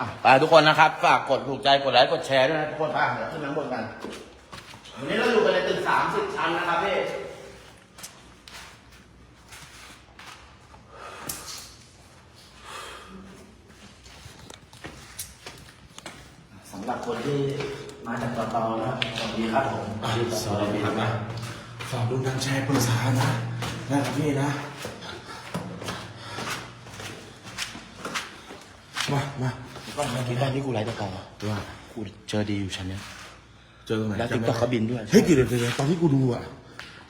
อะไปทุกคนนะครับ ฝากกดถูกใจกดไลค์กดแชร์ด้วยนะทุกคนบ้างเดี๋ยวขึ้นมาข้างบนกัน วันนี้เราอยู่กันในตึกสามสิบชั้นนะครับพี่สำหรับคนที่มาจากตอตอนะครับสวัสดีครับผมสวัสดีครับนะฝากดูทางแชร์ปรึกษานะนะครับพี่นะ มามาก็เมื่อกี้ตอนที่กูไลฟ์ตอตอว่ากูเจอดีอยู่ชั้นเนี้ยเจอตรงไหนแล้วจำได้ TikTok เขาบินด้วย เฮ้ยเดี๋ยวเดี๋ยวเดี๋ยวตอนที่กูดูอะ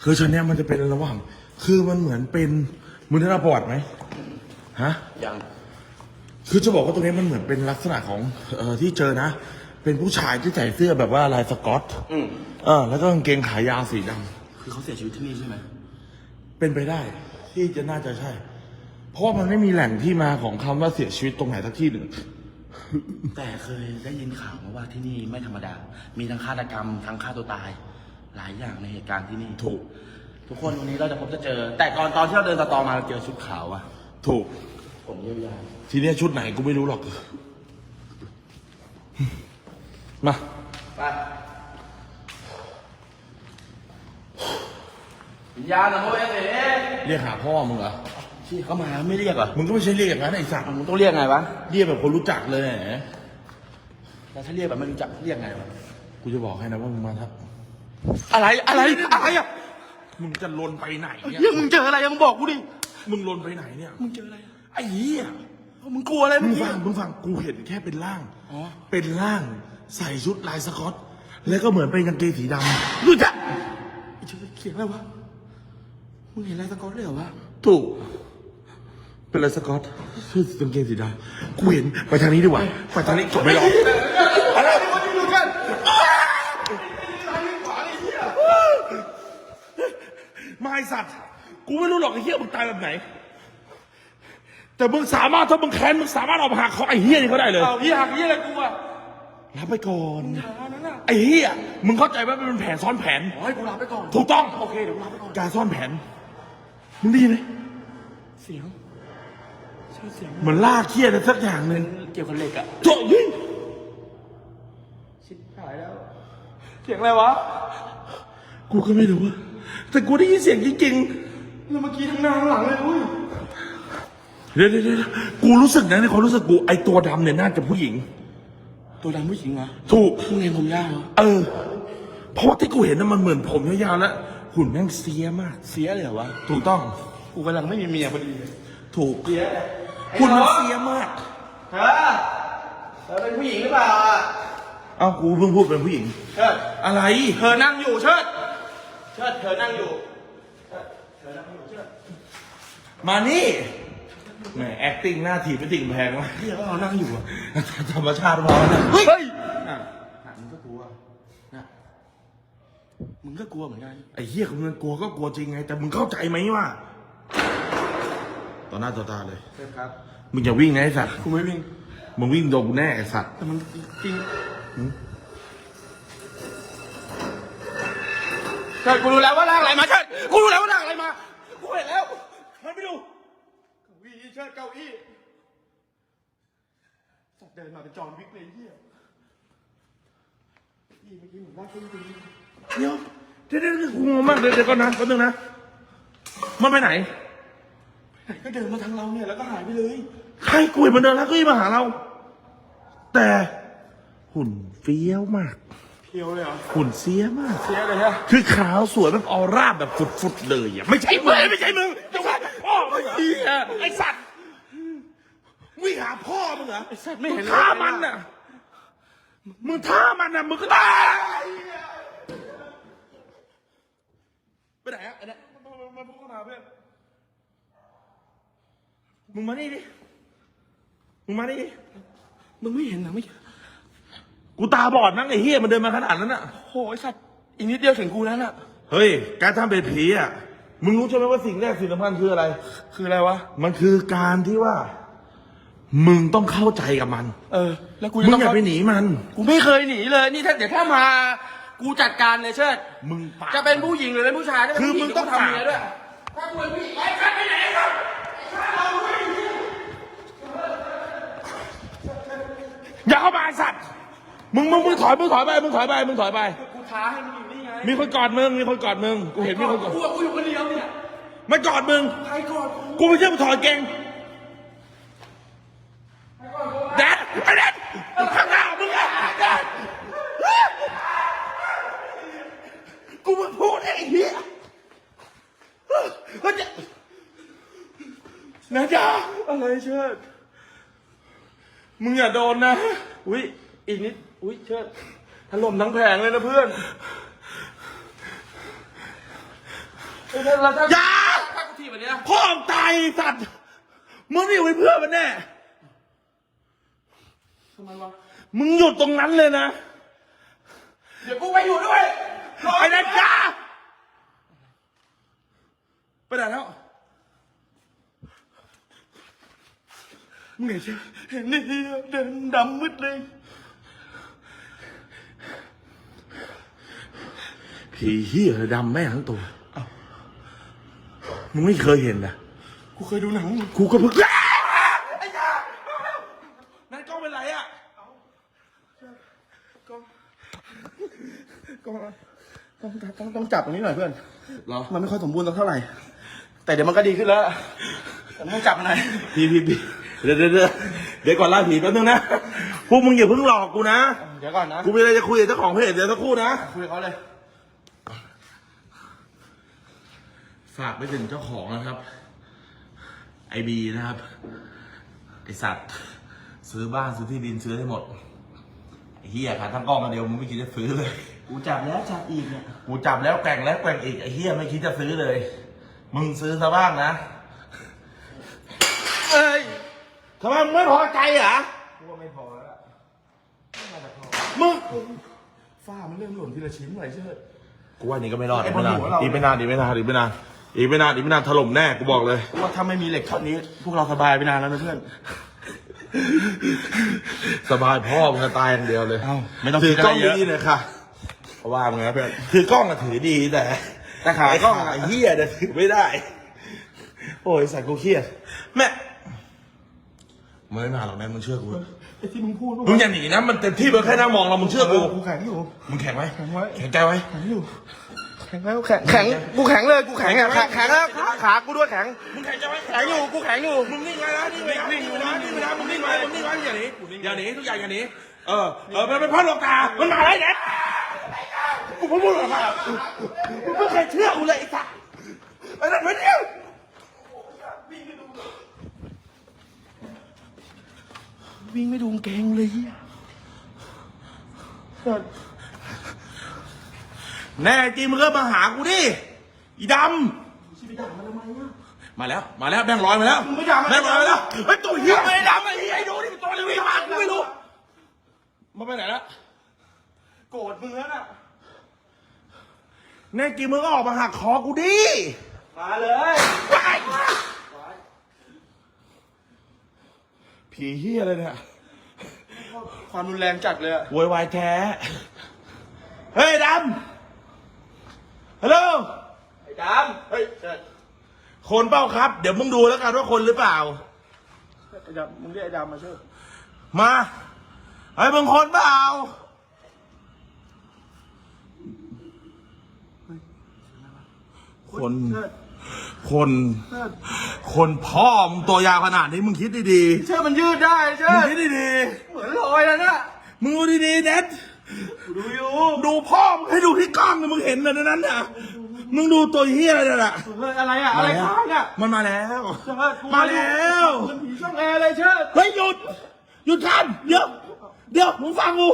คือชั้นเนี้ยมันจะเป็นระหว่าง คือมันเหมือนเป็นมึงได้รับประวัติไหมฮะยังคือจะบอกว่าตรงนี้มันเหมือนเป็นลักษณะของเออที่เจอนะ เป็นผู้ชายที่ใส่เสื้อแบบว่าลายสกอตอืมเออแล้วก็กางเกงขายาวสีดำคือเขาเสียชีวิตที่นี่ใช่ไหมเป็นไปได้ที่จะน่าจะใช่ เพราะว่ามันไม่มีแหล่งที่มาของคำว่าเสียชีวิตตรงไหนสักที่หนึ่ง แต่เคยได้ยินข่าวมาว่าที่นี่ไม่ธรรมดา มีทั้งฆาตกรรม ทั้งฆ่าตัวตาย หลายอย่างในเหตุการณ์ที่นี่ ถูก ทุกคนวันนี้เราจะพบจะเจอ แต่ก่อนตอนที่เราเดินตะตอมาเราเจอชุดขาวอะถูก ผมยาวทีเนี้ยชุดไหนกูไม่รู้หรอก มา ๆไปวิญญาณนะโมเอเอ๋ เรียกหาพ่อมึงเหรอ ที่เขามาไม่เรียกเหรอมึงก็ไม่ใช่เรียกอย่างนั้นไอ้สัตว์มึงต้องเรียกไงวะเรียกแบบคนรู้จักเลยแหมแล้วถ้าเรียกแบบไม่รู้จักเรียกไงวะกูจะบอกให้นะว่ามึงมาทักอะไรอะไรอะไรอะมึงจะลนไปไหนเนี่ยยังมึงเจออะไรอะมึงบอกกูดิมึงลนไปไหนเนี่ยมึงเจออะไรอะไอ้เหี้ยเอ้ามึงกลัวอะไรมึเมื่งอกี้ฟังมึงฟังกูเห็นแค่เป็นร่าง อ๋อเป็นร่างใส่ชุดลายสกอต แล้วก็เหมือนเป็นกางเกงสีดำรู้จักไอ้เจ้าเสียงอะไรวะมึงเห็นอะไรสกอตเลยเหรอวะถูก เป็นลายสกอตชุดกางเกงสีดำกูเห็นไปทางนี้ดีกว่าไปทางนี้จบไม่หรอกอะไรมาไอสัตว์กูไม่รู้หรอกไอ้เหี้ยมึงตายแบบไหน แต่มึงสามารถถ้ามึงแค้นมึงสามารถเอาไปหักคอไอ้เหี้ยนี่เขาได้เลยเอาพี่หักพี่อะไรกูอะรับไปก่อนอันนั้นอะไอ้เหี้ยมึงเข้าใจว่ามันเป็นแผนซ้อนแผนขอให้กูรับไปก่อนถูกต้องโอเคเดี๋ยวกูรับไปก่อนการซ่อนแผนมึงได้ยินไหมเสียงใช่ เสียงเหมือนล่าเครียดอะไรสักอย่างหนึ่งเกี่ยวกับเหล็กอะโถ่ยิ่งชิบหายแล้ว เสียงอะไรวะ กูก็ไม่รู้อะแต่กูได้ยินเสียงจริงแล้วเมื่อกี้ทั้งหน้าทั้งหลังเลยอุ้ยๆเดี๋ยวเดี๋ยวเดี๋ยวกูรู้สึกนะในความรู้สึกกูไอตัวดำเนี่ยน่าจะผู้หญิง ตัวดำผู้หญิงเหรอถูก มึงเห็นผมยาวเหรอ เออ เพราะว่าที่กูเห็นน่ะมันเหมือนผมยาวๆแล้วหุ่นแม่งเสียมาก เสียเลยเหรอวะ ถูกต้อง กูกำลังไม่มีเมียพอดีเลยถูก เสีย หุ่นมันเสียมาก เธอเธอเป็นผู้หญิงหรือเปล่าอะเอ้ากูเพิ่งพูดเป็นผู้หญิง เชิดอะไร เธอนั่งอยู่เชิดเชิดเธอนั่งอยู่เชิดเธอนั่งอยู่เชิดมานี่แหม acting หน้าถีบไปติ่งแพงวะเรียกว่าเรานั่งอยู่อะธรรมชาติพอแล้วนะเฮ้ยอะอะมึงก็กลัวนะมึงก็กลัวเหมือนกันไอ้เหี้ยมึงกลัวก็กลัวจริงไง แต่มึงเข้าใจไหมว่า ต่อหน้าต่อตาเลย เชิดครับมึงอย่าวิ่งนะไอ้สัตว์ กูไม่วิ่งมึงวิ่งโดนกูแน่ไอ้สัตว์ แต่มันจริงเชิดกูรู้แล้วว่าร่างอะไรมาเชิดกูรู้แล้วว่าร่างอะไรมากูเห็นแล้วมันไปดูเก้าอี้เชิดเก้าอี้สัตว์เดินมาเป็นจอห์นวิกเลยไอ้เฮียพี่เมื่อกี้เหมือนว่าขึ้นจริงเดี๋ยวเดี๋ยวเดี๋ยวเดี๋ยวกูงงมากเดี๋ยวเดี๋ยวก่อนนะแป๊บนึงนะ มันไปไหนไหน ก็เดินมาทางเราเนี่ยแล้วก็หายไปเลย ใครกูเห็นมันเดินแล้วก็ยิ่งมาหาเรา แต่หุ่นเฟี้ยวมาก เพียวเลยเหรอหุ่นเสียมาก เสียเลยฮะคือขาวสวยแบบออร่าแบบฟุดๆเลยอะไม่ใช่มึงไม่ใช่มึงจะว่าพ่อมึงเหรอไอสัตว์วิ่งหาพ่อมึงเหรอไอ้สัตว์ไม่เห็นงท่ามันน่ะมึงท่ามันน่ะมึงก็ตายไปไหนอะไอ้เนี่ยมามามาพูดมาเพื่อน มึงมานี่ดิ มึงมานี่ดิมึงไม่เห็นเหรอไม่กูตาบอดนั่งไอ้เฮียมันเดินมาขนาดนั้นอะโหไอ้สัตว์อีกนิดเดียวถึงกูแล้วน่ะ เฮ้ย การทำเป็นผีอะ มึงรู้ใช่ไหมว่าสิ่งแรกสิ่งสำคัญคืออะไร คืออะไรวะ มันคือการที่ว่า มึงต้องเข้าใจกับมัน เออ แล้วกูมึจะงต้องอย่าไปหนีมัน กูไม่เคยหนีเลย นี่ถ้าเดี๋ยวถ้ามา กูจัดการเลยเชิด มึงปาก จะเป็นผู้หญิงหรือเป็นผู้ชายถ้าเป็นคือผู้หญิมึงต้องกูทำปากเมียด้วย ถ้ากูเป็นผู้หญิงไอ้สัตว์ไปไหนครับไอ้สัตว์เราไม่อย่าเข้ามาไอ้สัตว์มึงมึงมึงถอยมึงถอยไปมึงถอยไปมึงถอยไป กูท้าให้มึงอยู่นี่ไงมีคนกอดมึงมีคนกอดมึงกูเห็นมีคนกอดกูกับกูอยู่คนเดียวเนี่ยไม่กอดมึงใครก่อนกูไม่ใช่มาถอดเกงแดดไอ้แดดข้างหน้ามึงอะแดดกูมาพูดไอ้เหี้ยแล้วจะนะจ๊ะอะไรเชิดมึงอย่าโดนนะ อุ้ยอีกนิด อุ้ยเชิดถล่มทั้งแผงเลยนะเพื่อนเฮ้ยแล้วถ้าอย่าถ้ากูทีแบบเนี้ยพ่อมึงตายไอ้สัตว์มึงนี่อยู่เป็นเพื่อนมันแน่ ทำไมวะ มึงหยุดตรงนั้นเลยนะ เดี๋ยวกูไปอยู่ด้วย ไอ้นันจ้าไปไหนแล้ว มึง เห็นใช่ไหมเห็นนี่เดินดำมืดเลย ผีเหี้ยดำแม่งทั้งตัวมึงไม่เคยเห็นนะกูเคยดูหนังกูก็เพิ่งไอ้ยานั่นกล้องเป็นไรอะก็ต้องต้องต้องจับตรงนี้หน่อยเพื่อนเหรอ มันไม่ค่อยสมบูรณ์สักเท่าไหร่ แต่เดี๋ยวมันก็ดีขึ้นแล้วแต่ต้องจับมันหน่อยพี่พี่พี่ เดี๋ยวเดี๋ยวเดี๋ยวเดี๋ยวก่อนล่าผีแป๊บนึงนะ พวกมึงอย่าเพิ่งหลอกกูนะ เดี๋ยวก่อนนะกูมีอะไรจะคุยกับเจ้าของเพจเดี๋ยวสักครู่นะ คุยกับเขาเลย ฝากไปถึงเจ้าของนะครับ ไอบีนะครับ ไอสัตว์ ซื้อบ้านซื้อที่ดินซื้อให้หมดไอเฮียขาทั้งกล้องมาเดียวมึงไม่คิดจะซื้อเลย กูจับแล้วจับอีกเนี่ย กูจับแล้วแกว่งแล้วแกว่งอีกไอเฮียไม่คิดจะซื้อเลย มึงซื้อซะบ้างนะ เอ้ย ทำไมมึงไม่พอใจเหรอกูว่าไม่พอแล้วล่ะมึงฝ้ามันเริ่มหล่นทีละชิ้นหน่อยเชื่อกูว่านี่ก็ไม่รอดไอ้อีกไม่นานบนหัวเรา อีกไม่นานอีกไม่นานอีกไม่นานอีกไม่นานอีกไม่นานถล่มแน่กูบอกเลย กูว่าถ้าไม่มีเหล็กท่อนนี้ พวกเราสบายไปนานแล้วนะเพื่อน สบายพ่อมึงจะตายอย่างเดียวเลยเอ้าไม่ต้องถือกล้องคิดอะไรเยอะ ดีๆหน่อยค่ะเพราะว่ามึงนะเพื่อนถือกล้องอะถือดีแต่แต่ขาไอ้กล้องอะไอ้เหี้ยเนี่ยถือไม่ได้ โอ้ยสัตว์กูเครียดแม่ มึงไม่มาหรอกนะมึงเชื่อกูไอ้ที่มึงพูดมึงอย่าหนีนะมันเต็มที่มึงแค่นั่งมองเรามึงเชื่อกูกูแข็งอยู่มึงแข็งไหมแข็งไว้แข็งใจไว้แข็งอยู่แข็งแล้วแข็งแข็งกูแข็งเลยกูแข็งอะแข็งแข็งแล้วขาขากูด้วยแข็งมึงแข็งใจไว้แข็งอยู่กูแข็งอยู่มึงนิ่งไว้นะนิ่งไว้นะนิ่งไว้นะนิ่งไว้นะมึงนิ่งไว้มึงนิ่งไว้อย่าหนีอย่าหนีทุกอย่างอย่าหนีเออเออมันเป็นพ่อหลวงตามันมาอะไรเนี่ยกูไม่พูดหรอกครับมึงไม่เคยเชื่อกูเลยไอ้สัสไอ้นั่นไม่เดียว วิ่งไม่ดูกางเกงเลยเฮียแน่จริงมึงก็มาหากูดิอีดชิบไปด่ามันทำไมอะำมาแล้ว มาแล้วแบงค์ร้อยมาแล้วมึงไม่ด่ามันแบงค์ร้อยมาแล้วไอ้ยตัวเหี้ยไม่ได้ดำไอ้เหี้ยไอ้ดูนี่เป็นตัวอะไรวิ่งมากูไม่รู้มาไปไหนแล้วโกรธมึงแล้วน่ะ แน่จริงมึงก็ออกมาหักคอกูดิมาเลย ไป ผีเหี้ยอะไรเนี่ยความรุนแรงจัดเลยอะโวยวายแท้ เฮ้ยดำฮัลโหลไอ้ดำเฮ้ยเชิดคนเปล่าครับ เดี๋ยวมึงดูแล้วกันว่าคนหรือเปล่า ไอ้ดำมึงเรียกไอ้ดำมาเชิดมาเฮ้ยมึงคนเปล่าคน เชิด คนเชิดคนพ่อมึงตัวยาวขนาดนี้มึงคิดดีเชิดมันยืดได้เชิๆมึงดคิดดีเหมือนลอยแล้วเนี่ยๆมึงดูดีๆเน็ตกูดูอยู่ดูพ่อมึงให้ดูที่กล้องนะมึงเห็นนะในนั้นน่ะ มึงดูตัวเฮียอะไรน่ะเฮ้ยอะไรอะอะไรค้างอะมันมาแล้ว เชิดกูมาแล้ว เหมือนผีช่องแอร์เลยเชิด เฮ้ยหยุดหยุดทันเดี๋ยวเดี๋ยวมึงฟังกู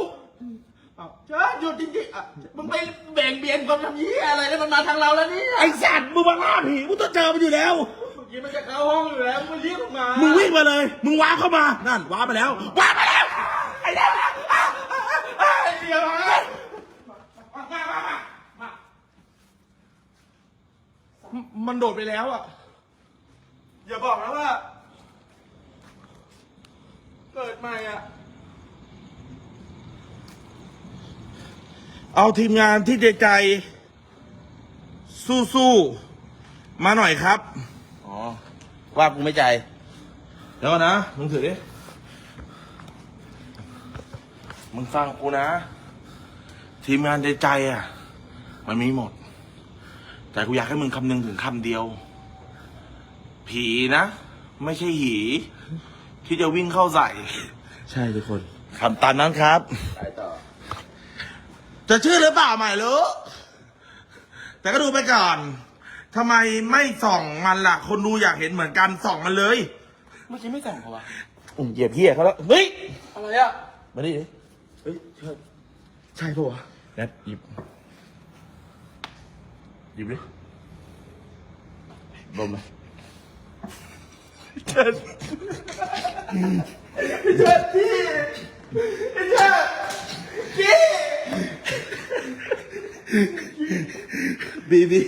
อ้าวเชิดหยุดจริงๆอะมึงไปแบ่งเบียนความทำยี่อะไรแล้วมันมาทางเราแล้วเนี่ยไอ้สัตว์มึงมาล่าผีมึงต้องเจอมันอยู่แล้ว เมื่อกี้มันจะเข้าห้องอยู่แล้วมึงเรียกมันมามึมึงวิ่งมาเลย มึงว้าเข้ามา นั่นว้าไปแล้ว ว้าไปแล้ว ไอ้เด็กไอ้เดียวมามามามามามันโดดไปแล้วอะ อย่าบอกนะว่า เกิดใหม่อะ เอาทีมงานที่ใจใจ สู้ๆ มาหน่อยครับ อ๋อ ว่ากูไม่ใจ เดี๋ยวก่อนนะ มึงถือดิ มึงฟังกูนะ ทีมงานใจใจอะ มันมีหมด แต่กูอยากให้มึงคำนึงถึงคำเดียว ผีนะ ไม่ใช่หีที่จะวิ่งเข้าใส่ ใช่ทุกคนคำตันนั้นครับ ไปต่อ จะชื่อหรือเปล่าไม่รู้แต่ก็ดูไปก่อน ทำไมไม่ส่องมันล่ะ คนดูอยากเห็นเหมือนกันส่องมันเลย เมื่อกี้ไม่ส่องเขาวะอุ้มเหยียบเหี้ยเขาแล้วเฮ้ยอะไรอะมาดิเฮ้ยใช่ใช่ปะวะแนทหยิบหยิบดิดมเลยเชิดเชิดพี่เชิดพี่ บีบี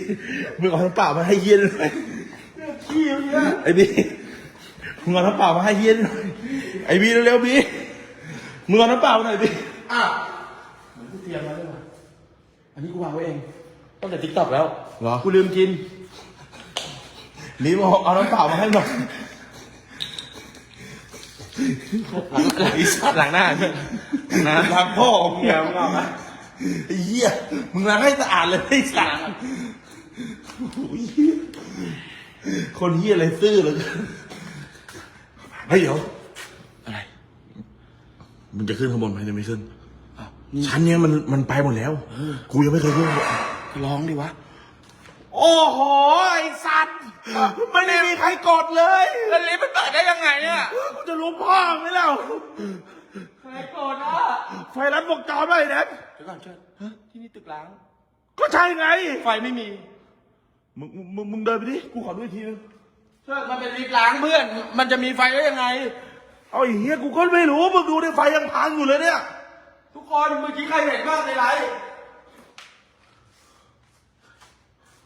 มึงเอาน้ำเปล่ามาให้เย็นหน่อยขี้ไอ้บีมึงเอาน้ำเปล่ามาให้เย็นหน่อยไอ้บีเร็วๆบีมึงเอาน้ำเปล่ามาหน่อยบีอ้าวเหมือนกูเตรียมมาด้วยวะอันนี้กูวางไว้เองตั้งแต่ทิกตอกแล้วเหรอกูลืมกินนี่บอกเอาน้ำเปล่ามาให้หน่อยหลังหน้านะล้างพ่อเงียบมึงออกมา ไอ้เหี้ยมึงล้างให้สะอาดเลยไอ้สัตว์โอ้ยคนเหี้ยอะไรซื่อเลยเฮ้ยเดี๋ยวอะไรมึงจะขึ้นข้างบนไหมจะไม่ขึ้นอ้าวนี่ชั้นเนี้ยมันมันไปหมดแล้วกูยังไม่เคยขึ้นเลยร้องดิวะ โอ้โห ไอ้สัตว์ไม่ได้มีใครกดเลยแล้วลิฟต์มันเปิดได้ยังไงเนี่ย กูจะรู้พ่อไหมเล่า ใครกดอะไฟรัดวงจรไว้นะเดี๋ยวก่อนเชิญที่นี่ตึกล้าง ก็ใช่ไง ไฟไม่มี มึงมึงมึงเดินไปดิ กูขอดูอีกทีนึงเชิญมันเป็นลิฟต์ล้างเพื่อน มันจะมีไฟได้ยังไง เอาไอ้เหี้ยกูก็ไม่รู้ มึงดูในไฟยังพังอยู่เลยเนี่ย ทุกคนเมื่อกี้ใครเห็นบ้างในไลฟ์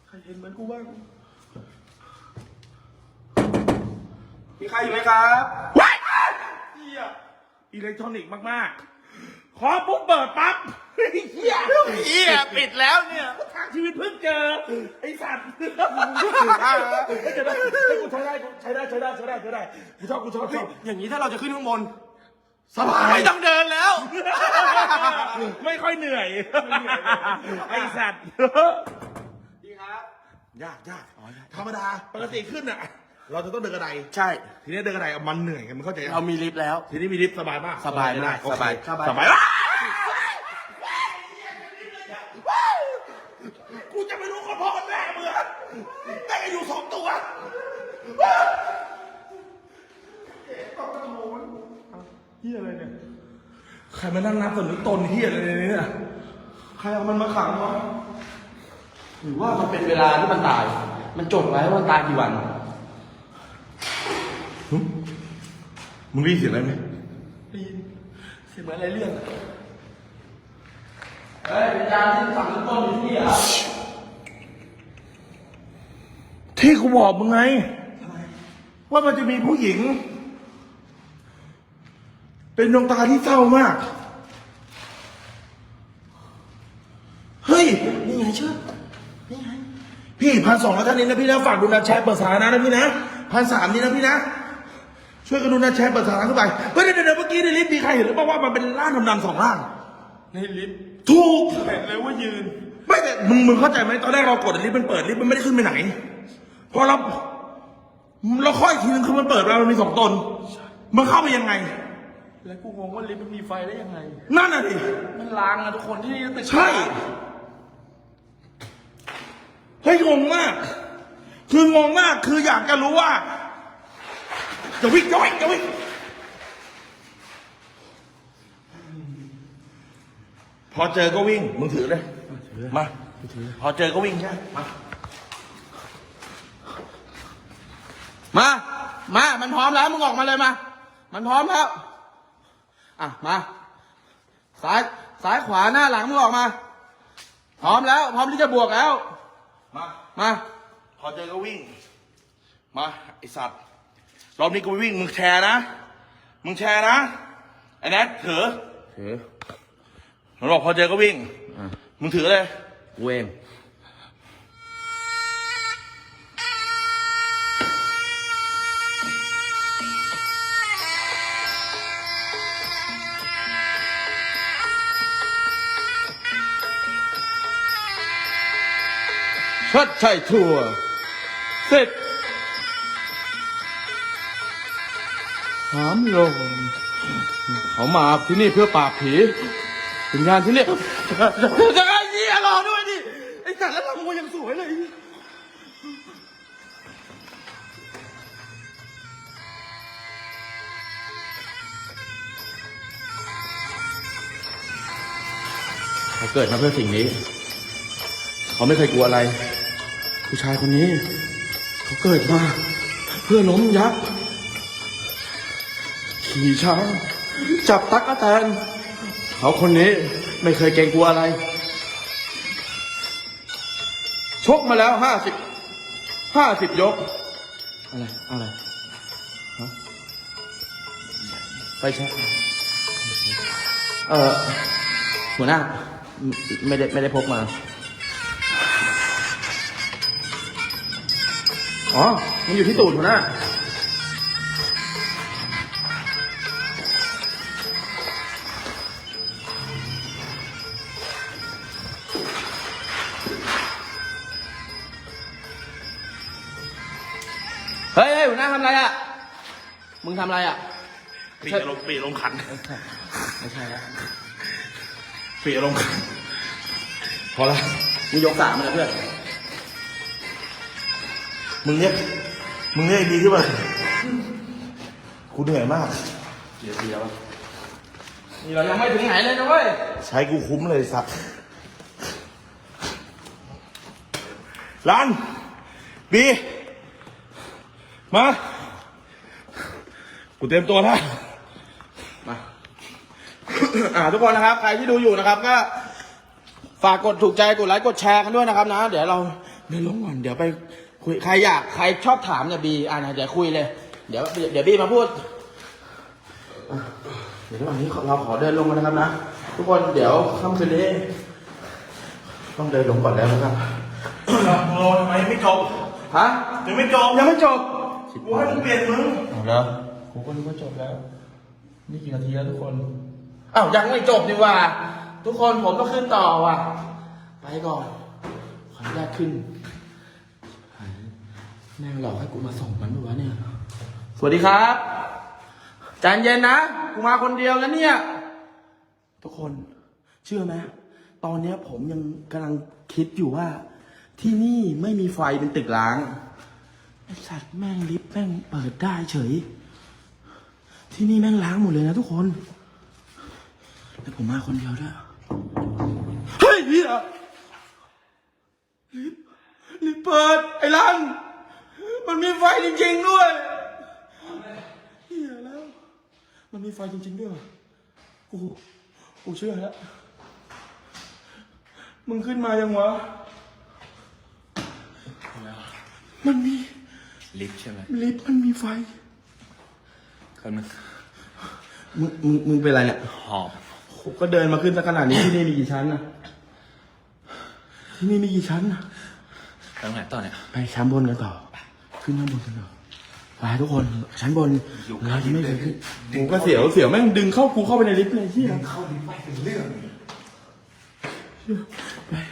ใครเห็นเหมือนกูบ้าง มีใครอยู่ไหมครับว้ายเหี้ย อิเล็กทรอนิกส์มากๆ ขอปุ๊บเปิดปั๊บไอ้เหี้ยเฮียปิดแล้วเนี่ย ทางชีวิตเพิ่งเจอ ไอ้สัตว์จะได้ให้กูใช้ได้กูใช้ได้ใช้ได้ใช้ได้ใช้ได้กูชอบกูชอบชอบอย่างนี้ถ้าเราจะขึ้นข้างบนสบายไม่ต้องเดินแล้ว ไม่ค่อยเหนื่อย ไอ้สัตว์ ดีครับ ยากยากธรรมดาปกติขึ้นอะ เราจะต้องเดินกระไดใช่ ทีนี้เดินกระไดอะมันเหนื่อยไงมันเข้าใจเรามีลิฟต์แล้ว ทีนี้มีลิฟต์สบายมากสบายมากโอเคสบาย สบายว้าวกูจะไม่รู้คนพ่อคนแม่มึงอะแต่ก็อยู่สองตัวเฮียอะไรเนี่ย ใครมานั่งนับสนุกตนเฮียอะไรเนี่ยใครเอามันมาขังวะหรือว่ามันเป็นเวลาที่มันตาย มันจดไว้ว่ามันตายกี่วัน มึงได้ยินเสียงอะไรไหมได้ยินเสียงเหมือนอะไรเรื่องอะเฮ้ยวิญญาณที่ฝังต้นอยู่ที่นี่เหรอที่กูบอกมึงไง ว่ามันจะมีผู้หญิง เป็นดวงตาที่เศร้ามาก เฮ้ย นี่ไงเชื่อนี่ไงพี่พันสองแล้วท่านนี้นะพี่นะฝากดูนะแชร์เปิดสาธารณะนะพี่นะพันสามนี่นะพี่นะ ช่วยกันดูนะแชร์เปิดสาธารณะขึ้นไปเฮ้ยเดี๋ยวเดี๋ยวเมื่อกี้ในลิฟต์มีใครเห็นหรือเปล่าว่ามันเป็นร่างดำๆสองร่าง ในลิฟต์ถูกเห็นเลยว่ายืน ไม่แต่มึงมึงเข้าใจไหมตอนแรกเรากดลิฟต์มันเปิดลิฟต์มันไม่ได้ขึ้นไปไหนพอเราเราค่อยอีกทีนึงคือมันเปิดมามันมีสองตนมันเข้าไปยังไง แล้วกูงงว่าลิฟต์มันมีไฟได้ยังไง นั่นน่ะดิมันล้างนะทุกคนที่นี่ตึกใช่เฮ้ยงงมาก คืองงมากคืออยากจะรู้ว่า จะวิ่งจะวิ่งจะวิ่งพอเจอก็วิ่ง มึงถือเลย มา พอเจอก็วิ่งใช่ไหมมา มา มา มันพร้อมแล้ว มึงออกมาเลยมา มันพร้อมแล้ว อะ มา ซ้าย ซ้ายขวาหน้าหลังมึงออกมา พร้อมแล้ว พร้อมที่จะบวกแล้ว มา มา พอเจอก็วิ่ง มา ไอสัตว์ รอบนี้กูไปวิ่งมึงแชร์นะ มึงแชร์นะไอ้แนทถือถือมันบอกพอเจอก็วิ่งอมึงถือเลย กูเองชัดชัยทัวร์เสร็จ หามลง เขามาที่นี่เพื่อปราบผีเป็นงานที่นี่จะไอ้เหี้ยรอด้วยดิ ไอ้สัตว์แล้วเรายังสวยเลยเขาเกิดมาเพื่อสิ่งนี้ เขาไม่เคยกลัวอะไร ผู้ชายคนนี้ เขาเกิดมา เพื่อล้มยักษ์ ขี่ช้าง จับตั๊กแตนเขาคนนี้ไม่เคยเกรงกลัวอะไร ชกมาแล้วห้าสิบห้าสิบยก อะไรอาอะไรฮะไปใช่เออหัวหน้า ไม่ได้ไม่ได้พกมา อ๋อ มันอยู่ที่ตูดหัวหน้า เฮ้ยเฮ้ยหัวหน้าทำอะไรอะ มึงทำอะไรอะ ปีลงปีลงขันไม่ใช่แล้วปีลงขันพอละมึงยกสามมาเลยเพื่อน มึงเรียกมึงเรียกดีขึ้นมากูเหนื่อยมาก เดี๋ยวเดี๋ยวนี่เรายังไม่ถึงไหนเลยนะเว้ย ใช้กูคุ้มเลยสัตว์รันบี มา กูเตรียมตัวแล้ว มา อ่าทุกคนนะครับ ใครที่ดูอยู่นะครับ ก็ ฝากกดถูกใจ กดไลค์ กดแชร์กันด้วยนะครับนะ เดี๋ยวเราเดินลงก่อนเดี๋ยวไปคุย ใครอยาก ใครชอบถามเนี่ยบีอ่านะเดี๋ยวคุยเลย เดี๋ยว เดี๋ยวบีมาพูดอะเดี๋ยวระหว่างนี้เราขอเดินลงกันนะครับนะ ทุกคน เดี๋ยวค่ำคืนนี้ ต้องเดินลงก่อนแล้วนะครับ โอ้ทำไมไม่จบ ฮะ ยังไม่จบ ยังไม่จบ กูให้มึงเปลี่ยนมึงเอาแล้วกูก็นึกว่าจบแล้ว นี่กี่นาทีแล้วทุกคน อ้าวยังไม่จบดีกว่า ทุกคนผมต้องขึ้นต่อว่ะ ไปก่อน ขออนุญาตขึ้นแม่งหลอกให้กูมาส่งมันปะวะเนี่ย สวัสดีครับใจเย็นนะ กูมาคนเดียวแล้วเนี่ย ทุกคน เชื่อไหมตอนเนี้ยผมยังกำลังคิดอยู่ว่า ที่นี่ไม่มีไฟเป็นตึกล้าง สัตว์แม่งลิฟต์แม่งเปิดได้เฉย ที่นี่แม่งล้างหมดเลยนะทุกคน แต่ผมมาคนเดียวด้วยเฮ้ยเฮียลิฟต์ลิฟต์เปิด ไอ้ลันมันมีไฟจริงๆด้วยเฮียแล้ว มันมีไฟจริง ๆ ด้วยวะกูกูเชื่อแล้วมึงขึ้นมายังวะ มันมี ลิฟต์ใช่ไหมลิฟต์มันมีไฟคนมันมึงมึงมึงเป็นอะไรเนี่ยหอบโหก็เดินมาขึ้นสักขนาดนี้ที่นี่มีกี่ชั้นนะที่นี่มีกี่ชั้นนะตรงไหนต่อเนี่ย ไปชั้นบนกันต่อ ขึ้นชั้นบนกันต่อไปทุกคนชั้นบนเรายังไม่เคยขึ้นกูก็เสียวเสียวแม่งดึงเข้ากูเข้าไปในลิฟต์เลยที่เข้าลิฟต์ไปเป็นเรื่อง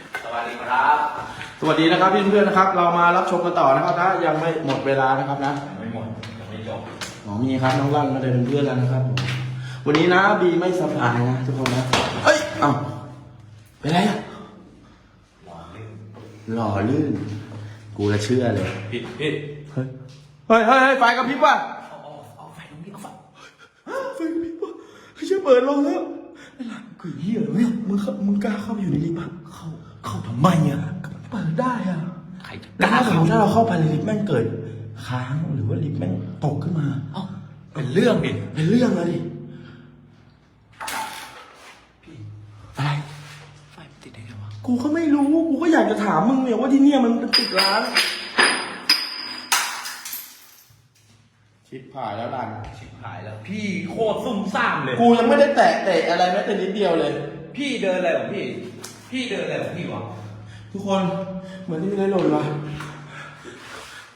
ส วัสดีครับ สวัสดีนะครับพี่เพื่อนๆนะครับ เรามารับชมกันต่อนะครับนะยังไม่หมดเวลานะครับนะไม่หมดยังไม่จบหมอมีครับน้องร่างมาเดินเป็นเพื่อนแล้วนะครับผมวันนี้นะบีไม่สบายนะทุกคนนะเอ้ยเอ้าเป็นไรอะหล่อลื่น กูละเชื่อเลยพี่พี่เฮ้ยเฮ้ยเฮ้ยเฮ้ยไฟกระพริบว่ะเอาเอาเอาไฟตรงนี้เอาไฟไฟกระพริบว่ะเฮ้ยเชื่อเปิดลงแล้วไอ้หลานกูเหี้ยเหรอเนี่ยมึงเข้ามึงกล้าเข้าไปอยู่ในลิฟต์ปะเข้า เข้าทำไมอะก็มันเปิดได้อะใครจะกแล้วล้าถ้าสมเข้ามติถ้าเราเข้าไปในลิฟต์แม่งเกิด ค้างหรือว่าลิฟต์แม่งตกขึ้นมา เอ้าเป็นเรื่องดิเป็นเรื่องเลยดิอะไรไฟมันติดได้ไงวะกูก็ไม่รู้ กูก็อยากจะถามมึงเนี่ยว่าที่เนี่ยมันเป็นตึกร้าง ชิปผ่ายแล้วลัน ชิบหายแล้ว พี่โคตรซุ่มซ่ามเลย กูยังไม่ได้แตะเตะอะไรแม้แต่นิดเดียวเลย พี่เดินอะไรของพี่ พี่เดินอะไรของพี่วะทุกคนเหมือนที่มีอะไรหล่นวะ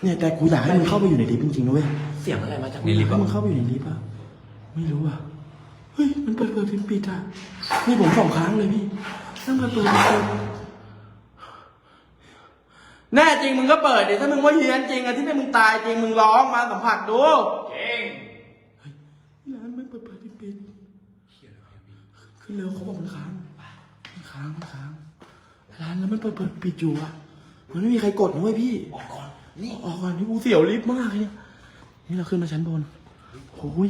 เนี่ยแต่กูอยากให้มึงเข้าไปอยู่ในลิฟต์จริงๆนะเว้ยเสียงอะไรมาจากกูในอยากลิฟต์ให้วะมึงเข้าไปอยู่ในลิฟต์อะไม่รู้อะเฮ้ยมันเปิดเปิดปิดปิดอะนี่ผมสองครั้งเลยพี่นั่งประตูมันเปิดแน่จริงมึงก็เปิดดิถ้ามึงว่าเฮียนจริงอะที่นี่มึงตายจริงมึงร้องมาสัมผัสดูเก่งร้านไม่เปิดเปิดปิดปิดขึ้นเร็วเขาบอกมันค้างมัน ค้างมันค้างร้านแล้วมันเปิดเปิดปิดอยู่อะมันไม่มีใครกดนะเว้ยพี่ออกก่อนนี่ออกก่อนที่กูเสียวลิฟต์มากเลยเนี่ยนี่เราขึ้นมาชั้นบนโอ้ย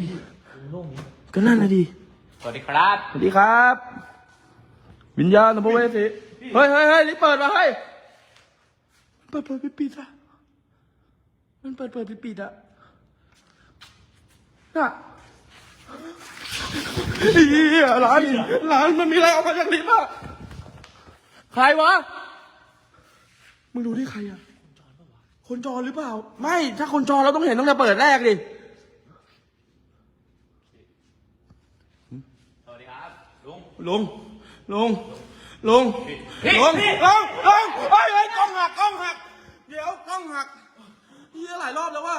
โล่งนี้ก็นั่นนะดิสวัสดีครับสวัสดีครับ วิญญาณสัมภเวสีเฮ้ยเฮ้ยเฮ้ยรีบเปิดมาเฮ้ยเปิดเปิดปิดปิดอะมันเปิดเปิดปิดปิดอะน่ะเฮียร้านร้านมันมีอะไรออกมาจากลิฟต์อะ ใครวะ มึงดูที่ใครอะคนจรหรือเปล่า ไม่ ถ้าคนจรเราต้องเห็นตั้งแต่เปิดแรกดิ สวัสดีครับ ลุง ลุง ลุง ลุงลุงลุง ลุงเฮ้ยเฮ้ยกล้องหักกล้องหัก เดี๋ยวกล้องหักเฮียหลายรอบแล้วว่ะ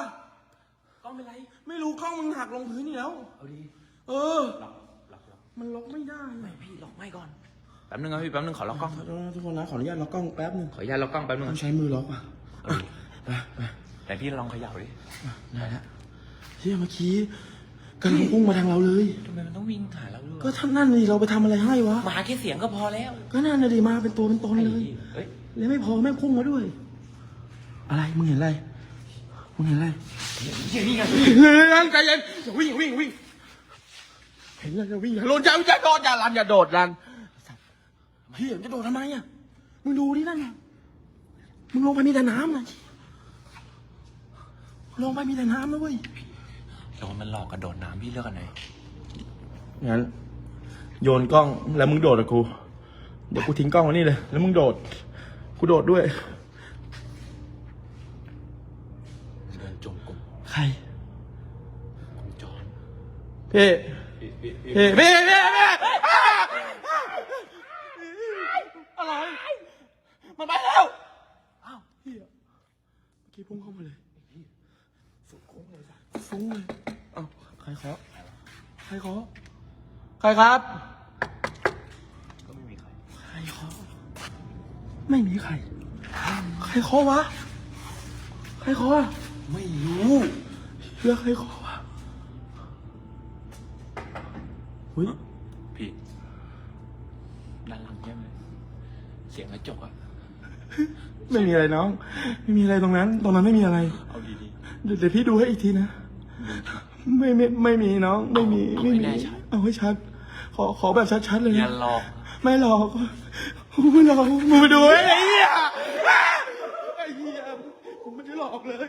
กล้องเป็นไร ไม่รู้กล้องมึงหักลงพื้นนี่แล้ว เอาดี เออ ล็อกล็อกล็อกมันล็อกไม่ได้ไม่พี่ ล็อกไม่ก่อน แป๊บนึงครับพี่แป๊บนึงขอล็อกกล้องขอโทษนะทุกคนนะขออนุญาตล็อกกล้องแป๊บหนึงขออนุญาตล็อกกล้องแป๊บนึงต้องใช้มือล็อกอะเอาดิไปไปแต่พี่ลองเขย่าดิได้แล้วเฮียเมื่อกี้กำลังพุ่งมาทางเราเลยทำไมมันต้องวิ่งหาเราด้วยก็ท่านนั่นนี่เราไปทำอะไรให้วะ มาแค่เสียงก็พอแล้ว ก็นั่นน่ะดิมาเป็นตัวเป็นตนเลยเฮ้ยแล้วไม่พอแม่งพุ่งมาด้วย อะไรมึงเห็นอะไรมึงเห็นอะไรเฮียนี่ไงเฮ้ยใจเย็นอย่าวิ่งอย่าวิ่งอย่าวิ่งเห็นแล้วอย่าวิ่งอย่าโดดอย่าอย่าโดดอย่าลันอย่าโดดลัน เฮียมึงจะโดดทำไมอะ มึงดูดินั่นน่ะมึงลงไปมีแต่น้ำนะลงไปมีแต่น้ำนะเว้ยโดนมันหลอกกระโดดน้ำพี่เลือกอันไหนงั้น โยนกล้องแล้วมึงโดดกับกู เดี๋ยวกูทิ้งกล้องไว้นี่เลย แล้วมึงโดด กูโดดด้วย เดินจงกรมใครคุณจอนพี่พี่พี่พี่พี่พี่พี่พี่ อะไร มันไปแล้ว อ้าวเฮียเมื่อกี้พุ่งเข้ามาเลยฟุ้งเลยฟุ้งเลยเอ้าใครเคาะใครเคาะใครครับ ก็ไม่มีใคร ใครเคาะไม่มีใคร ใครเคาะวะ ใครเคาะไม่รู้เรื่องใครเคาะวะเฮ้ย พี่ด้านหลังใช่ไหมเสียงกระจกอะไม่มีอะไรน้อง ไม่มีอะไรตรงนั้น ตรงนั้นไม่มีอะไร เอาดีเดี๋ยวเดี๋ยวพี่ดูให้อีกทีนะ ไม่ไม่ไม่มีน้อง ไม่มีเอาไม่ให้มีแน่ชัดเอาให้ชัด ขอขอแบบชัดๆเลยๆอย่านะ หลอก ไม่หลอกไม่หลอกมึงไปดูไอ้เหี้ยไอ้เหี้ยผมไม่ได้หลอกเลย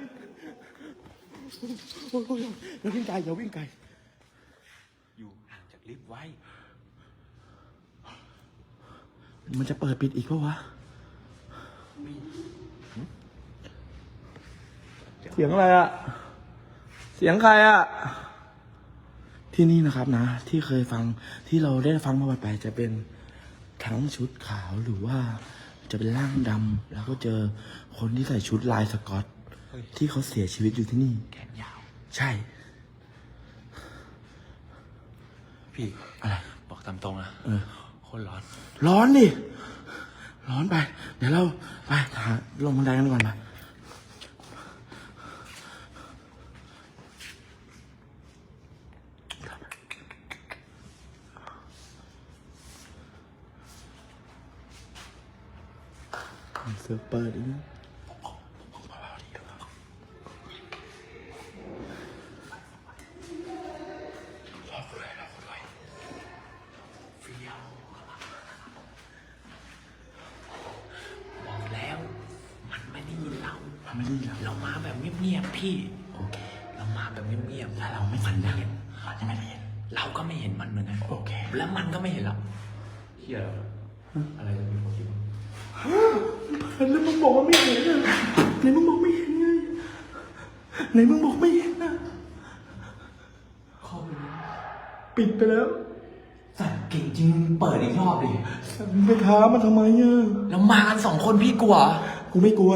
โอ้ยโอ้ยอย่าวิ่งไกลอย่าวิ่งไกลอยู่ห่างจากลิฟต์ไว้ มันจะเปิดปิดอีกปะวะ เสียงอะไรอะเสียงใครอะที่นี่นะครับนะ ที่เคยฟังที่เราได้ฟังมาบ่อยไปจะเป็นทั้งชุดขาวหรือว่าจะเป็นร่างดำแล้วก็เจอคนที่ใส่ชุดลายสกอตเฮ้ยที่เขาเสียชีวิตอยู่ที่นี่ แขนยาว ใช่ พี่ อะไร บอกตามตรงนะเออโคนร้อน ร้อนดิ ร้อนไป เดี๋ยวเราไปหาลงบันไดกันก่อนไปเสือเปิดอีกนะ เห็นเราก็ไม่เห็นมันเหมือนกันโอเค แล้วมันก็ไม่เห็นเราเฮียอะไรจะมีคนคิดว่าแล้วมึงบอกว่าไม่เห็นอะไหนมึงบอกไม่เห็นไงไหนมึงบอกไม่เห็นอะเข้าไปเลยปิดไปแล้วสัตว์เก่งจริงเปิดอีกรอบดิมึงไปท้ามันทำไมอะแล้วมากันสองคนพี่กลัว กูไม่กลัว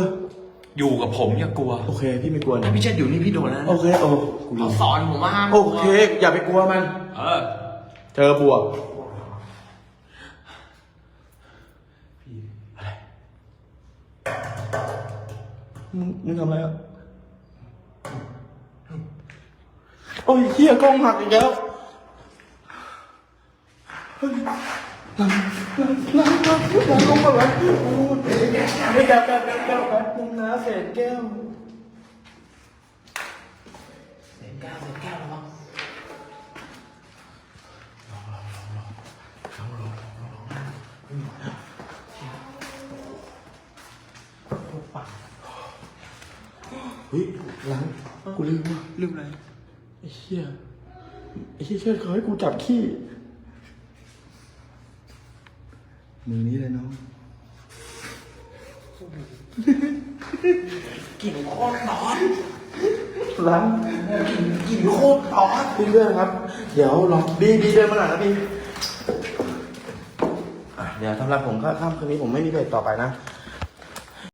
อยู่กับผมอย่ากลัวโอเคพี่ไม่กลัวถ้านะพี่เชิดอยู่นี่พี่โดนแล้วนะโอเคโอ้เขาสอนผมว่าห้ามโอเค อย่าไปกลัวมัน เออ เจอบวกพี่อะไรมึงมึงทำอะไรอะโอ้ยเฮียกล้องหักอีกแล้วเฮ้ยหลังหลังหลังหลังหลังกล้องหักแล้วโอ้ ยไม่แก้วแก้วแก้วแก้วแป๊บนึงนะเศษแก้วเฮ้ยหลังกูลืมว่ะลืมอะไรไอ้เหี้ยไอ้เหี้ยเชิดเขาให้กูจับขี้มือนี้เลยน้อง กลิ่นโคตรร้อนร้านกลิ่นโคตรร้อนพี่เพื่อนครับ เดี๋ยวรอบีบีเดินมาหน่อยนะบีอะเดี๋ยวสำหรับผมก็ค่ำคืนนี้ผมไม่มีเพจต่อไปนะ